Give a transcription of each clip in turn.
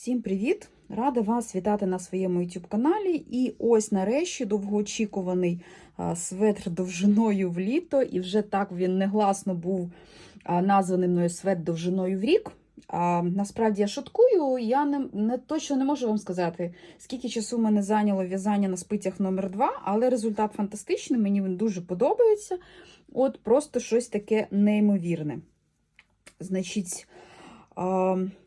Всім привіт! Рада вас вітати на своєму YouTube каналі. І ось нарешті довгоочікуваний светр довжиною в літо, і вже так він негласно був названий мною свет довжиною в рік. А, насправді я шуткую, я не, не точно не можу вам сказати, скільки часу мене зайняло в'язання на спицях номер 2 але результат фантастичний, мені він дуже подобається. От просто щось таке неймовірне. Значить,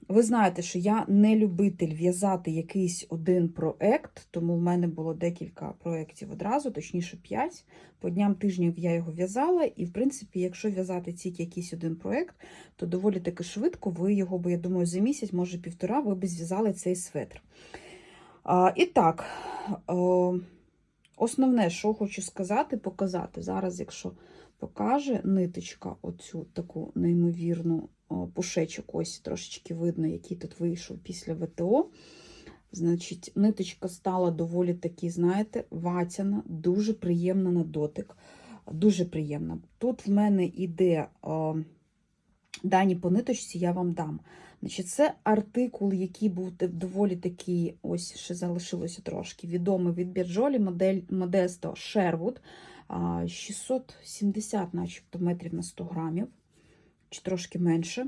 ви знаєте, що я не любитель в'язати якийсь один проект, тому в мене було декілька проєктів одразу, точніше 5. По дням тижнів я його в'язала, і, в принципі, якщо в'язати тільки якийсь один проєкт, то доволі таки швидко ви його, бо я думаю, за місяць, може півтора, ви б зв'язали цей светр. А, і так, основне, що хочу сказати, показати. Зараз, якщо покаже ниточка, оцю таку неймовірну пушечок, ось трошечки видно, який тут вийшов після ВТО. Значить, ниточка стала доволі таки, знаєте, ватяна, дуже приємна на дотик. Дуже приємна. Тут в мене іде о, дані по ниточці, я вам дам. Значить, Це артикул, який був доволі такий, ось ще залишилося трошки, відомий від Бірджолі, модель Модесто Sherwood. 670, начебто, метрів на 100 грамів, чи трошки менше.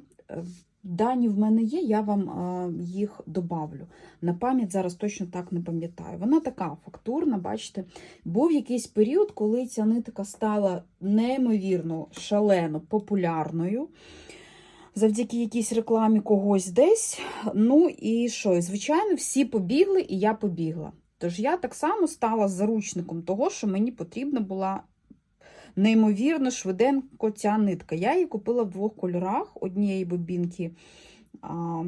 Дані в мене є, я вам їх добавлю. На пам'ять зараз точно так не пам'ятаю. Вона така фактурна, бачите, був якийсь період, коли ця нитка стала неймовірно шалено популярною. Завдяки якійсь рекламі когось десь. Ну і що? Звичайно, всі побігли, і я побігла. Тож я так само стала заручником того, що мені потрібна була неймовірно швиденько ця нитка. Я її купила в двох кольорах однієї бобінки. А,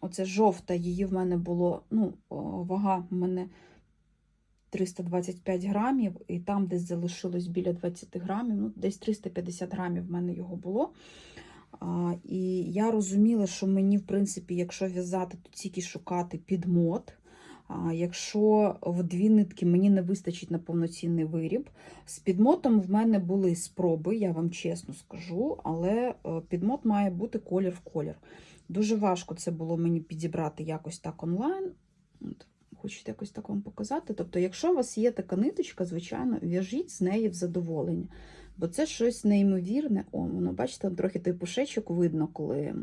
Оце жовта, її в мене було, ну, вага в мене 325 грамів, і там десь залишилось біля 20 грамів, ну, десь 350 грамів в мене його було. А, І я розуміла, що мені, в принципі, якщо в'язати, то тільки шукати підмот. Якщо в дві нитки мені не вистачить на повноцінний виріб, з підмотом в мене були спроби, я вам чесно скажу, але підмот має бути колір в колір. Дуже важко це було мені підібрати якось так онлайн. Хочете якось так вам показати. Тобто, якщо у вас є така ниточка, звичайно, в'яжіть з неї в задоволення. Бо це щось неймовірне. О, воно, бачите, трохи той пушечок видно, коли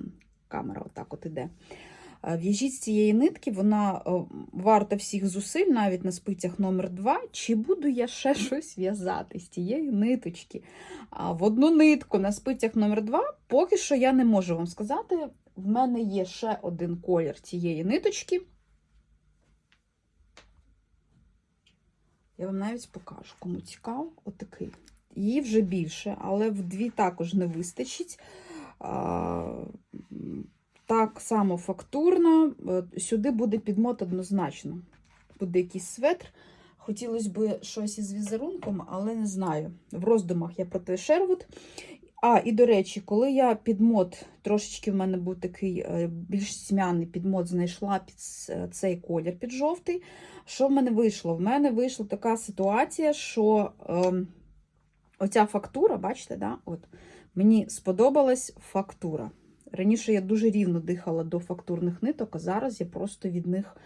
камера отак от іде. В'яжіть з цієї нитки, вона варта всіх зусиль, навіть на спицях номер 2 Чи буду я ще щось в'язати з цієї ниточки? А В одну нитку на спицях номер 2 поки що я не можу вам сказати. В мене є ще один колір цієї ниточки. Я вам навіть покажу, кому цікаво, отакий. Її вже більше, але в дві також не вистачить. Так само фактурно, сюди буде підмот однозначно. Буде якийсь светр. Хотілося б щось із візерунком, але не знаю. В роздумах я про той Шервуд. А, і до речі, коли я підмот, трошечки в мене був такий більш тьмяний підмот, знайшла під цей колір під жовтий. Що в мене вийшло? В мене вийшла така ситуація, що е, оця фактура, бачите, да? От, мені сподобалась фактура. Раніше я дуже рівно дихала до фактурних ниток, а зараз я просто від них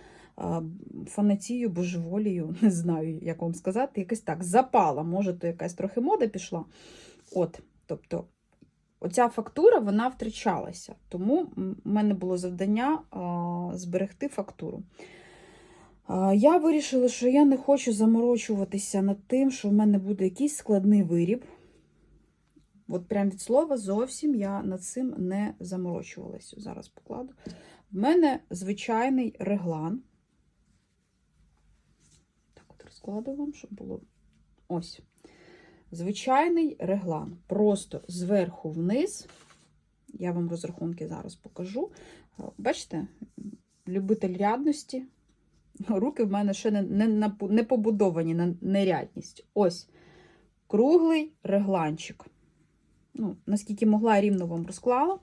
фанатію, божеволію, не знаю, як вам сказати, якось так запала. Може, то якась трохи мода пішла. От, тобто, оця фактура вона втрачалася. Тому в мене було завдання зберегти фактуру. Я вирішила, що я не хочу заморочуватися над тим, що в мене буде якийсь складний виріб. От прям від слова зовсім я над цим не заморочувалася. Зараз покладу. В мене звичайний реглан. Так, от розкладу вам, щоб було ось. Звичайний реглан. Просто зверху вниз. Я вам розрахунки зараз покажу. Бачите, любитель рядності. Руки в мене ще не не, не побудовані на нерядність. Ось круглий регланчик ну, наскільки могла, рівно вам розклала.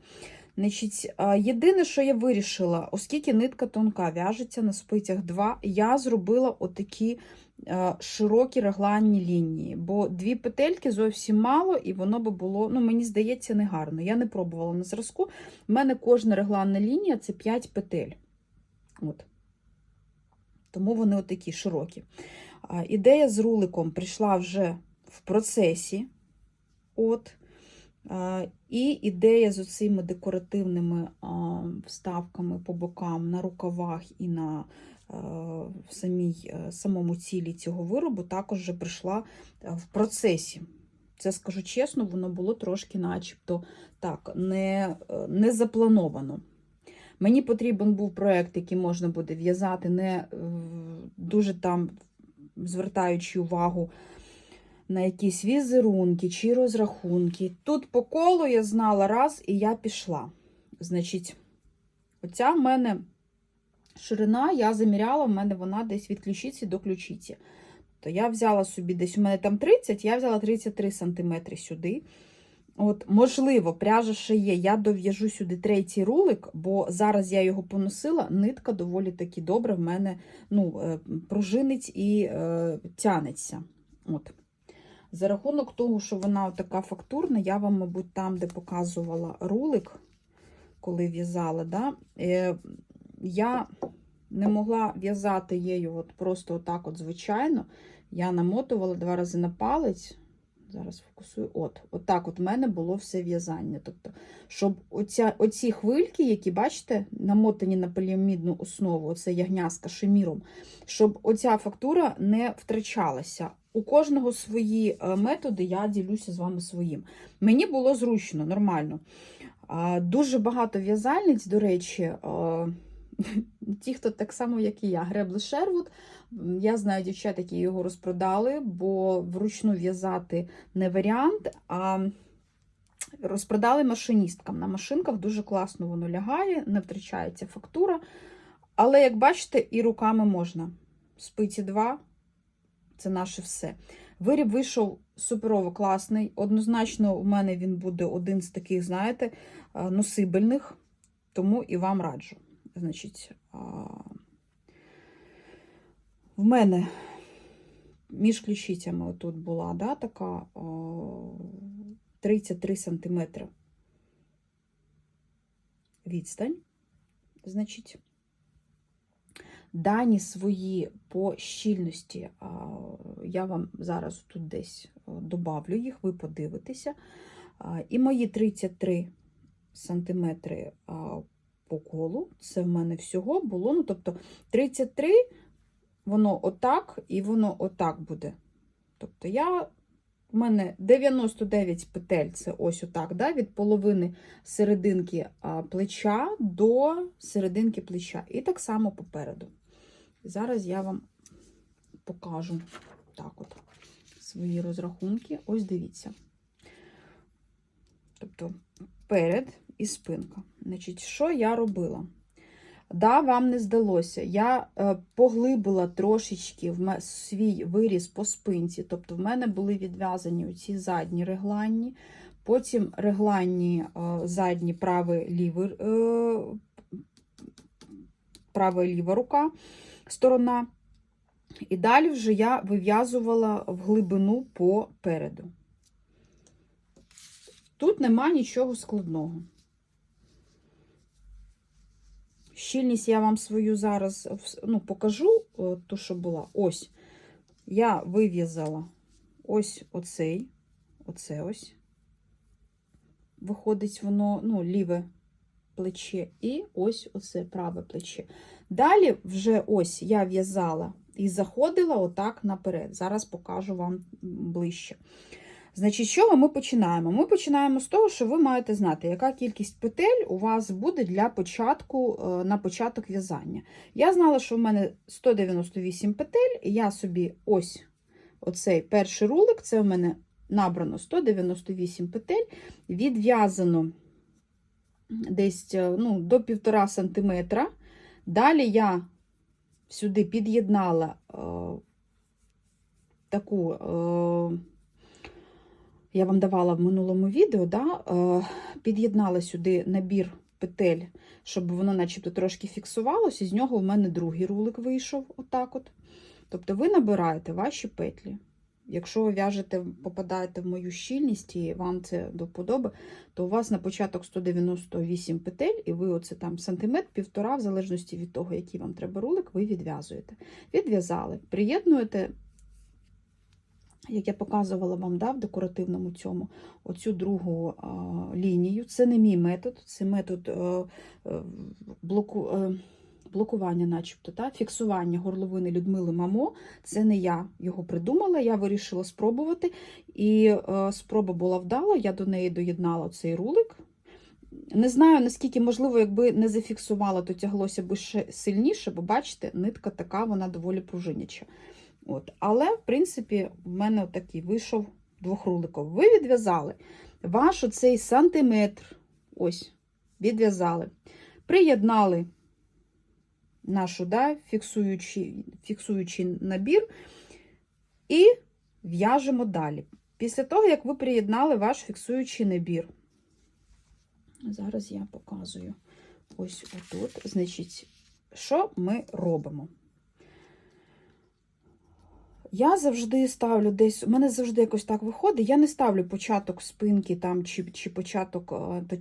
Значить, єдине, що я вирішила, оскільки нитка тонка в'яжеться на спицях 2, я зробила отакі широкі регланні лінії, бо дві петельки зовсім мало, і воно би було, ну, мені здається, негарно. Я не пробувала на зразку. У мене кожна регланна лінія це 5 петель. От. Тому вони отакі широкі. Ідея з руликом прийшла вже в процесі. От. І ідея з оцими декоративними вставками по бокам на рукавах і на самій, е, самому цілі цього виробу також вже прийшла е, в процесі. Це скажу чесно, воно було трошки начебто так, не, е, не заплановано. Мені потрібен був проєкт, який можна буде в'язати, не е, дуже там звертаючи увагу на якісь візерунки чи розрахунки. Тут по колу я знала раз, і я пішла. Значить, оця в мене ширина, я заміряла, в мене вона десь від ключиці до ключиці. То я взяла собі десь, у мене там 30, я взяла 33 см сюди. От, можливо, пряжа ще є. Я дов'яжу сюди третій рулик, бо зараз я його поносила, нитка доволі таки добре в мене ну, е, пружинить і е, тянеться. От. За рахунок того, що вона така фактурна, я вам, мабуть, там, де показувала рулик, коли в'язала, да, е, я не могла в'язати її от просто отак, от звичайно. Я намотувала два рази на палець. Зараз фокусую. От, отак от в мене було все в'язання. Тобто, щоб оця, оці хвильки, які, бачите, намотані на поліамідну основу, оце ягня з кашеміром, щоб оця фактура не втрачалася. У кожного свої е, методи, я ділюся з вами своїм. Мені було зручно, нормально. Дуже багато в'язальниць, до речі, е, ті, хто так само, як і я, гребли Шервуд. Я знаю дівчат, які його розпродали, бо вручну в'язати не варіант, а розпродали машиністкам. На машинках дуже класно воно лягає, не втрачається фактура. Але, як бачите, і руками можна. Спиці 2 це наше все. Виріб вийшов суперово класний. Однозначно, у мене він буде один з таких, знаєте, носибельних, тому і вам раджу. Значить, в мене між ключицями отут була да, така 33 см відстань. Значить, дані свої по щільності я вам зараз тут десь добавлю їх, ви подивитеся. І мої 33 см по колу, це в мене всього було. Ну, тобто 33 воно отак і воно отак буде. Тобто, я, в мене 99 петель це ось отак, да, від половини серединки плеча до серединки плеча. І так само попереду. Зараз я вам покажу так от свої розрахунки. Ось дивіться. Тобто, перед і спинка. Значить, що я робила? Да, вам не здалося. Я е, поглибила трошечки в свій виріз по спинці. Тобто, в мене були відв'язані ці задні регланні, потім регланні е, задні правий лівий, е, ліва рука сторона. І далі вже я вив'язувала в глибину попереду. Тут нема нічого складного. Щільність я вам свою зараз ну, покажу, ту, що була. Ось. Я вив'язала ось оцей, оце ось. Виходить, воно, ну, ліве плече, і ось оце праве плече. Далі, вже ось я в'язала і заходила отак наперед. Зараз покажу вам ближче. Значить, з чого ми починаємо? Ми починаємо з того, що ви маєте знати, яка кількість петель у вас буде для початку, е, на початок в'язання. Я знала, що в мене 198 петель, і я собі ось оцей перший рулик, це в мене набрано 198 петель, відв'язано десь е, ну, до 1,5 см. Далі я сюди під'єднала е, таку. Е, я вам давала в минулому відео, да, е, під'єднала сюди набір петель, щоб воно начебто трошки фіксувалося, з нього в мене другий рулик вийшов, отак от. Тобто ви набираєте ваші петлі. Якщо ви в'яжете, попадаєте в мою щільність і вам це до вподоби, то у вас на початок 198 петель, і ви оце там сантиметр, півтора, в залежності від того, який вам треба рулик, ви відв'язуєте. Відв'язали, приєднуєте, як я показувала вам да, в декоративному цьому, оцю другу а, лінію. Це не мій метод, це метод е, е, блоку. Е, Блокування, начебто, та? фіксування горловини Людмили Мамо. Це не я його придумала, я вирішила спробувати. І е, спроба була вдала, я до неї доєднала цей рулик. Не знаю, наскільки можливо, якби не зафіксувала, то тяглося б ще сильніше, бо бачите, нитка така, вона доволі пружиняча. От. Але, в принципі, в мене такий вийшов двохруликов. Ви відв'язали ваш оцей сантиметр. Ось, відв'язали. Приєднали нашу да, фіксуючий, фіксуючий набір і в'яжемо далі. Після того, як ви приєднали ваш фіксуючий набір, зараз я показую ось отут, значить, що ми робимо? Я завжди ставлю десь, у мене завжди якось так виходить. Я не ставлю початок спинки там, чи, чи початок,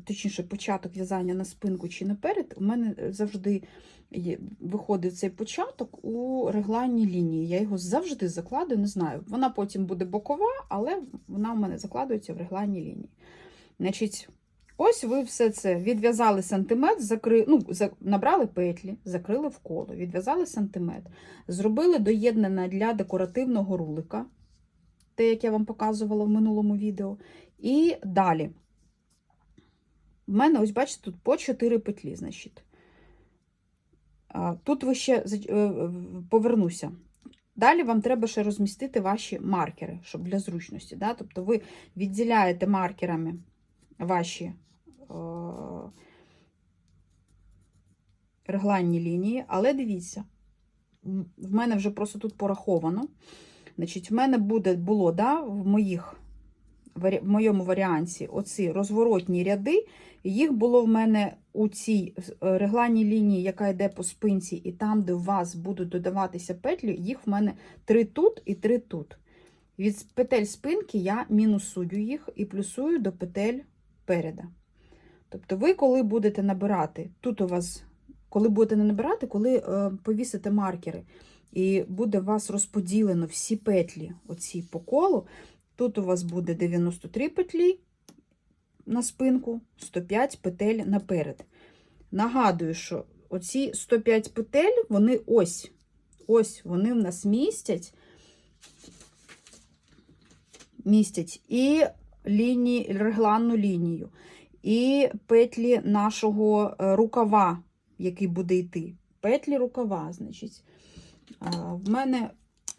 точніше, початок в'язання на спинку чи наперед. У мене завжди виходить цей початок у регланній лінії. Я його завжди закладую, не знаю. Вона потім буде бокова, але вона у мене закладується в регланній лінії. Значить, ось ви все це відв'язали сантиметр, закри... ну, набрали петлі, закрили в коло, відв'язали сантиметр, зробили доєднане для декоративного рулика, те, як я вам показувала в минулому відео. І далі. В мене, ось бачите, тут по 4 петлі, значить. Тут ви ще е, повернуся. Далі вам треба ще розмістити ваші маркери, щоб для зручності. Да? Тобто ви відділяєте маркерами ваші регланні лінії, але дивіться, в мене вже просто тут пораховано. Значить, в мене буде, було да, в, моїх, в моєму варіанті оці розворотні ряди, їх було в мене у цій е, регланній лінії, яка йде по спинці, і там, де у вас будуть додаватися петлі, їх в мене три тут і три тут. Від петель спинки я мінусую їх і плюсую до петель переда. Тобто, ви, коли будете набирати, тут у вас, коли будете не набирати, коли е, повісите маркери, і буде у вас розподілено всі петлі оці по колу, тут у вас буде 93 петлі на спинку, 105 петель наперед. Нагадую, що оці 105 петель, вони ось, ось вони в нас містять, містять і лінії, регланну лінію, і петлі нашого е, рукава, який буде йти. Петлі рукава, значить. В мене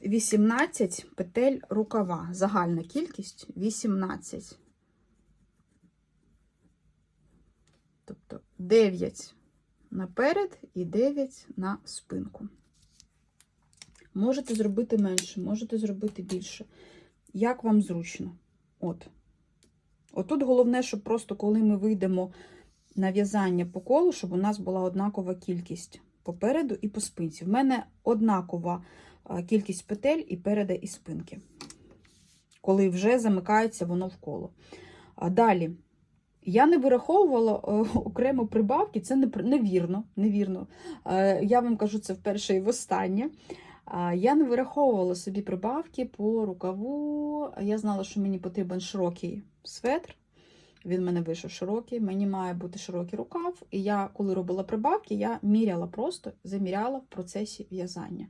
18 петель рукава. Загальна кількість 18. Тобто 9 наперед і 9 на спинку. Можете зробити менше, можете зробити більше. Як вам зручно. От. Отут головне, щоб просто коли ми вийдемо на в'язання по колу, щоб у нас була однакова кількість попереду і по спинці. В мене однакова кількість петель і переда, і спинки, коли вже замикається воно в коло. Далі. Я не вираховувала е, окремо прибавки, це невірно. невірно. Е, Я вам кажу це вперше і востаннє. Я не вираховувала собі прибавки по рукаву. Я знала, що мені потрібен широкий светр. Він в мене вийшов широкий, мені має бути широкий рукав. І я, коли робила прибавки, я міряла просто, заміряла в процесі в'язання.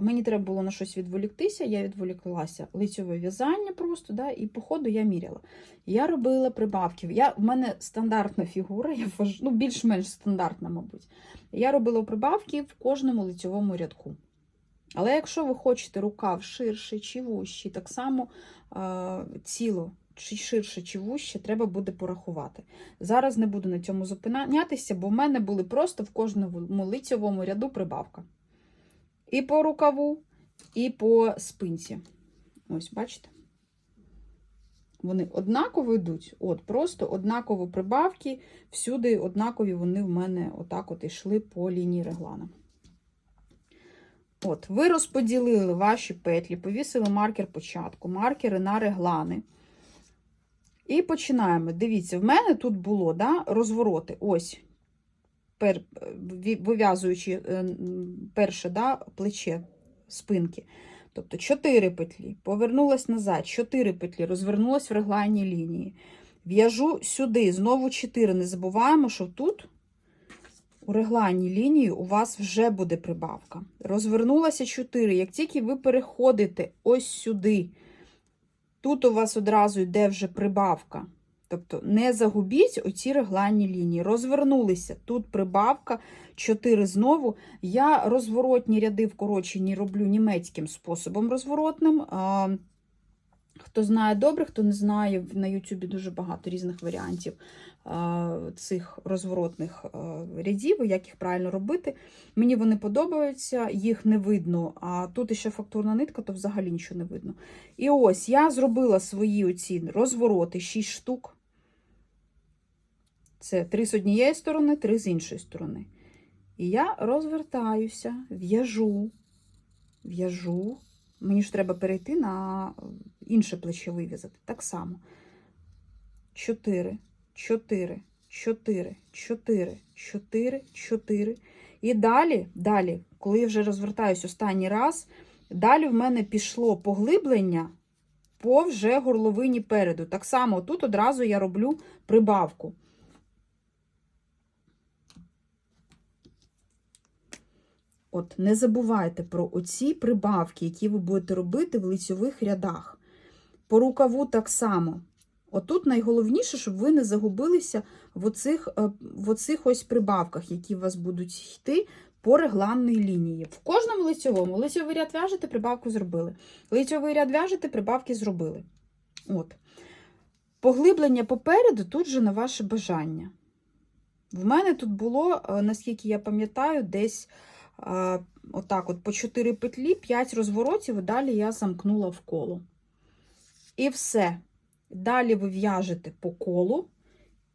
Мені треба було на щось відволіктися, я відволіклася лицьове в'язання просто, да, і по ходу я міряла. Я робила прибавки. Я, в мене стандартна фігура, я ну, більш-менш стандартна, мабуть. Я робила прибавки в кожному лицьовому рядку. Але якщо ви хочете рукав ширший чи вущий, так само ціло чи ширше, чи вуще, треба буде порахувати. Зараз не буду на цьому зупинятися, бо в мене були просто в кожному лицьовому ряду прибавка. І по рукаву, і по спинці. Ось, бачите? Вони однаково йдуть, от, просто однаково прибавки, всюди однакові вони в мене отак от йшли по лінії реглана. От, ви розподілили ваші петлі, повісили маркер початку, маркери на реглани. І починаємо. Дивіться, в мене тут було да, розвороти. Ось, пер, вив'язуючи е, перше да, плече спинки. Тобто 4 петлі, повернулась назад, 4 петлі, розвернулась в регланній лінії. В'яжу сюди, знову 4. Не забуваємо, що тут у регланній лінії у вас вже буде прибавка. Розвернулася 4. Як тільки ви переходите ось сюди, тут у вас одразу йде вже прибавка. Тобто не загубіть оці регланні лінії. Розвернулися. Тут прибавка, 4 знову. Я розворотні ряди вкорочені роблю німецьким способом розворотним. Хто знає добре, хто не знає, на Ютубі дуже багато різних варіантів цих розворотних рядів, як їх правильно робити. Мені вони подобаються, їх не видно. А тут ще фактурна нитка, то взагалі нічого не видно. І ось я зробила свої оці розвороти, 6 штук. Це три з однієї сторони, три з іншої сторони. І я розвертаюся, в'яжу, в'яжу. Мені ж треба перейти на інше плече вив'язати. Так само. 4, 4, 4, 4, 4, 4. І далі, далі, коли я вже розвертаюсь останній раз, далі в мене пішло поглиблення по вже горловині переду. Так само тут одразу я роблю прибавку. От, не забувайте про оці прибавки, які ви будете робити в лицьових рядах. По рукаву так само. Отут найголовніше, щоб ви не загубилися в оцих, е, в оцих ось прибавках, які у вас будуть йти по регланній лінії. В кожному лицьовому. Лицьовий ряд в'яжете, прибавку зробили. Лицьовий ряд в'яжете, прибавки зробили. От. Поглиблення попереду тут же на ваше бажання. В мене тут було, е, наскільки я пам'ятаю, десь а, отак от по 4 петлі, 5 розворотів, і далі я замкнула в коло. І все. Далі ви в'яжете по колу,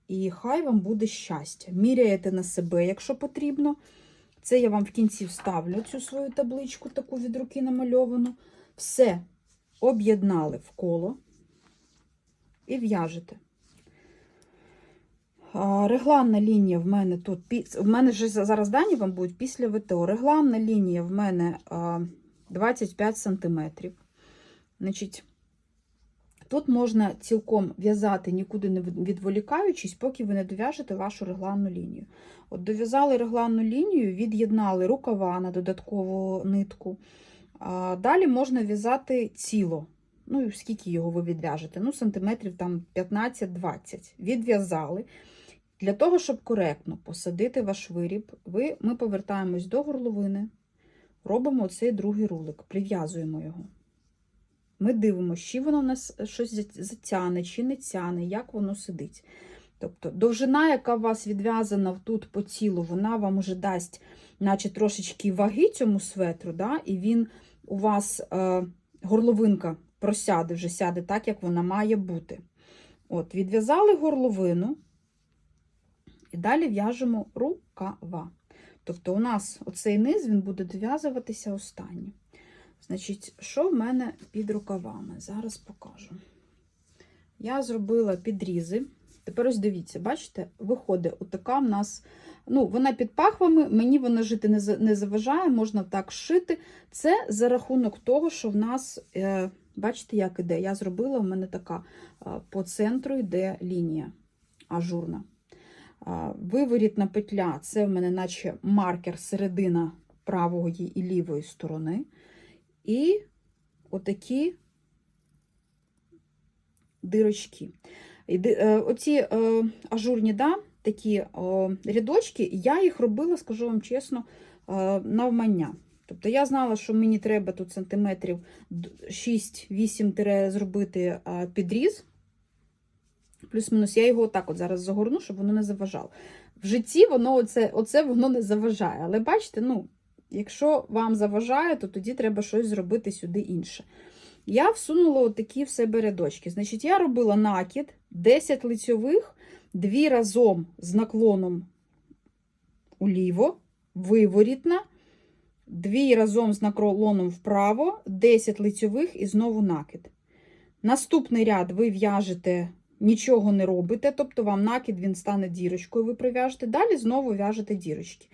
і хай вам буде щастя. Міряєте на себе, якщо потрібно. Це я вам в кінці вставлю цю свою табличку, таку від руки намальовану. Все об'єднали в коло і в'яжете. Регланна лінія в мене тут, в мене вже зараз дані вам будуть після ВТО. Регланна лінія в мене 25 см. Значить, тут можна цілком в'язати, нікуди не відволікаючись, поки ви не дов'яжете вашу регланну лінію. От дов'язали регланну лінію, від'єднали рукава на додаткову нитку. Далі можна в'язати ціло. Ну, скільки його ви відв'яжете? Ну, сантиметрів там 15-20. Відв'язали. Для того, щоб коректно посадити ваш виріб, ви, ми повертаємось до горловини, робимо цей другий рулик, прив'язуємо його. Ми дивимося, чи воно у нас щось за- затягне, чи не тяне, як воно сидить. Тобто довжина, яка у вас відв'язана тут по тілу, вона вам уже дасть, наче трошечки ваги цьому светру, да? і він у вас е, горловинка просяде, вже сяде так, як вона має бути. От, відв'язали горловину. І далі в'яжемо рукава. Тобто у нас оцей низ він буде дов'язуватися останній. Значить, що в мене під рукавами? Зараз покажу. Я зробила підрізи. Тепер ось дивіться, бачите, виходить отака в нас. Ну, вона під пахвами, мені вона жити не за- не заважає, можна так шити. Це за рахунок того, що в нас, е, бачите, як іде. Я зробила, в мене така е, по центру йде лінія ажурна. А, Виворітна петля це в мене наче маркер середина правої і лівої сторони. І отакі дирочки. Е, Оці е, ажурні да, такі о, рядочки, я їх робила, скажу вам чесно, е, навмання. Тобто я знала, що мені треба тут сантиметрів 6-8 зробити е, підріз. Плюс-мінус, я його отак от зараз загорну, щоб воно не заважало. В житті воно оце, оце воно не заважає. Але бачите, ну, якщо вам заважає, то тоді треба щось зробити сюди інше. я всунула отакі в себе рядочки. Значить, я робила накид 10 лицьових, дві разом з наклоном уліво, виворітна, дві разом з наклоном вправо, 10 лицьових і знову накид. Наступний ряд ви в'яжете, нічого не робите, тобто вам накид він стане дірочкою, ви прив'яжете. Далі знову в'яжете дірочки.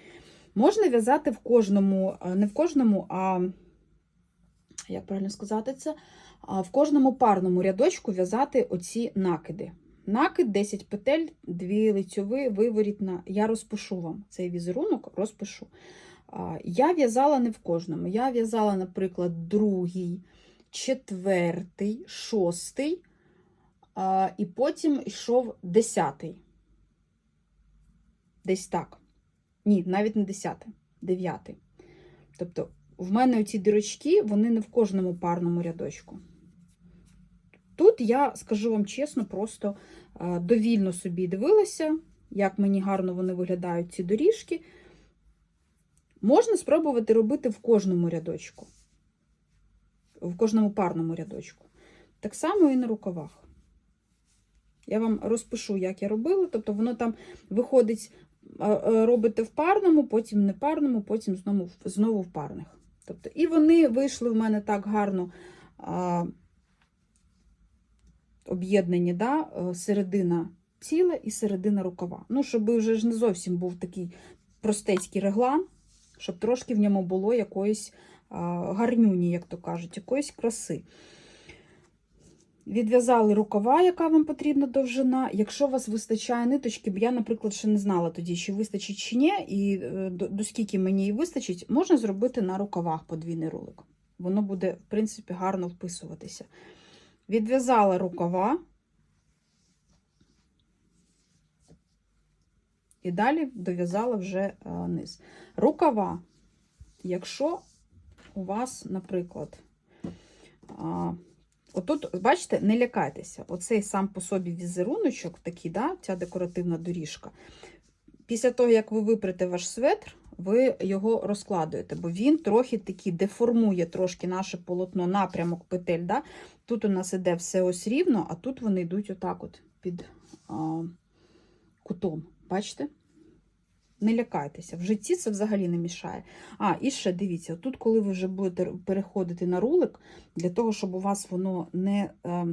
Можна в'язати в кожному, е, не в кожному, а як правильно сказати це, в кожному парному рядочку в'язати оці накиди. Накид 10 петель, 2 лицьові, виворітна. Я розпишу вам цей візерунок, розпишу. Я в'язала не в кожному. Я в'язала, наприклад, другий, четвертий, шостий, і потім йшов десятий. Десь так. Ні, навіть не десятий, дев'ятий. Тобто, в мене оці дірочки, вони не в кожному парному рядочку. Тут я, скажу вам чесно, просто довільно собі дивилася, як мені гарно вони виглядають, ці доріжки. Можна спробувати робити в кожному рядочку, в кожному парному рядочку. Так само і на рукавах. Я вам розпишу, як я робила. Тобто, воно там виходить, робите в парному, потім не парному, потім знову, знову в парних. Тобто, і вони вийшли в мене так гарно об'єднані, да? е, середина тіла і середина рукава. Ну, щоб вже ж не зовсім був такий простецький реглан, щоб трошки в ньому було якоїсь гарнюні, як то кажуть, якоїсь краси. Відв'язали рукава, яка вам потрібна довжина. Якщо у вас вистачає ниточки, бо я, наприклад, ще не знала тоді, чи вистачить чи ні, і е, до, до скільки мені її вистачить, можна зробити на рукавах подвійний рулик. Воно буде, в принципі, гарно вписуватися. Відв'язала рукава. І далі дов'язала вже е, низ. Рукава, якщо у вас, наприклад, а, отут, бачите, не лякайтеся, оцей сам по собі візеруночок, такий, да, ця декоративна доріжка. Після того, як ви випрете ваш светр, ви його розкладуєте, бо він трохи такий деформує трошки наше полотно, напрямок петель. Да? Тут у нас іде все ось рівно, а тут вони йдуть отак от під а, кутом. Бачите? Не лякайтеся, в житті це взагалі не мішає. А, і ще дивіться, тут, коли ви вже будете переходити на рулик, для того, щоб у вас воно не, е,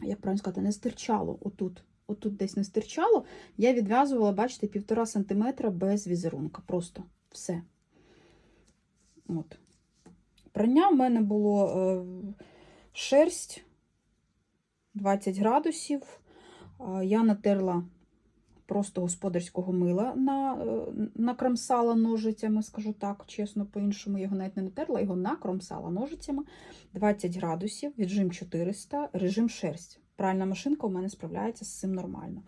як правильно сказати, не стирчало отут. Отут десь не стирчало, я відв'язувала, бачите, півтора сантиметра без візерунка. Просто все. От. Прання в мене було е, шерсть 20 градусів. Е, Я натерла просто господарського мила на, е, накромсала ножицями, скажу так, чесно, по-іншому його навіть не натерла, його накромсала ножицями. 20 градусів, віджим 400, режим шерсть. Пральна машинка у мене справляється з цим нормально.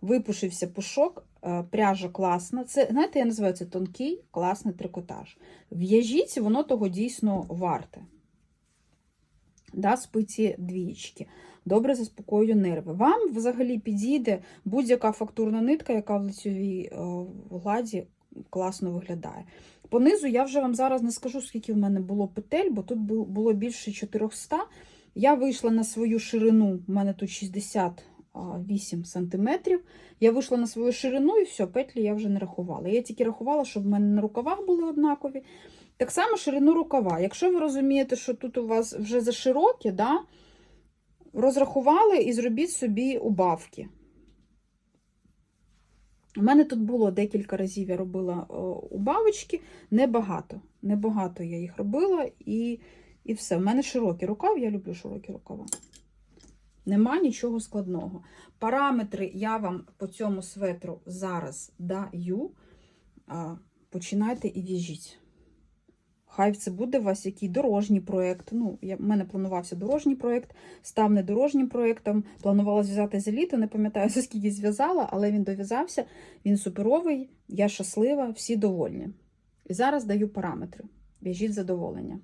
Випушився пушок, е, пряжа класна. Це, знаєте, я називаю це тонкий, класний трикотаж. В'яжіть, воно того дійсно варте. Да, спиці двічки. Добре заспокоює нерви. Вам взагалі підійде будь-яка фактурна нитка, яка в лицьовій е, гладі класно виглядає. Понизу я вже вам зараз не скажу, скільки в мене було петель, бо тут було більше 400. Я вийшла на свою ширину, у мене тут 68 сантиметрів. Я вийшла на свою ширину і все, петлі я вже не рахувала. Я тільки рахувала, щоб в мене на рукавах були однакові. Так само ширину рукава. Якщо ви розумієте, що тут у вас вже заширокі, да, розрахували і зробіть собі убавки. У мене тут було декілька разів я робила о, убавочки, небагато. Небагато я їх робила і, і все. У мене широкі рукав, я люблю широкі рукава. Нема нічого складного. Параметри я вам по цьому светру зараз даю. Починайте і в'яжіть. Хай це буде у вас який дорожній проєкт. Ну, я, в мене планувався дорожній проєкт, став не дорожнім проєктом. Планувала зв'язати за літо, не пам'ятаю, за скільки зв'язала, але він дов'язався, він суперовий, я щаслива, всі довольні. І зараз даю параметри. В'яжіть задоволення.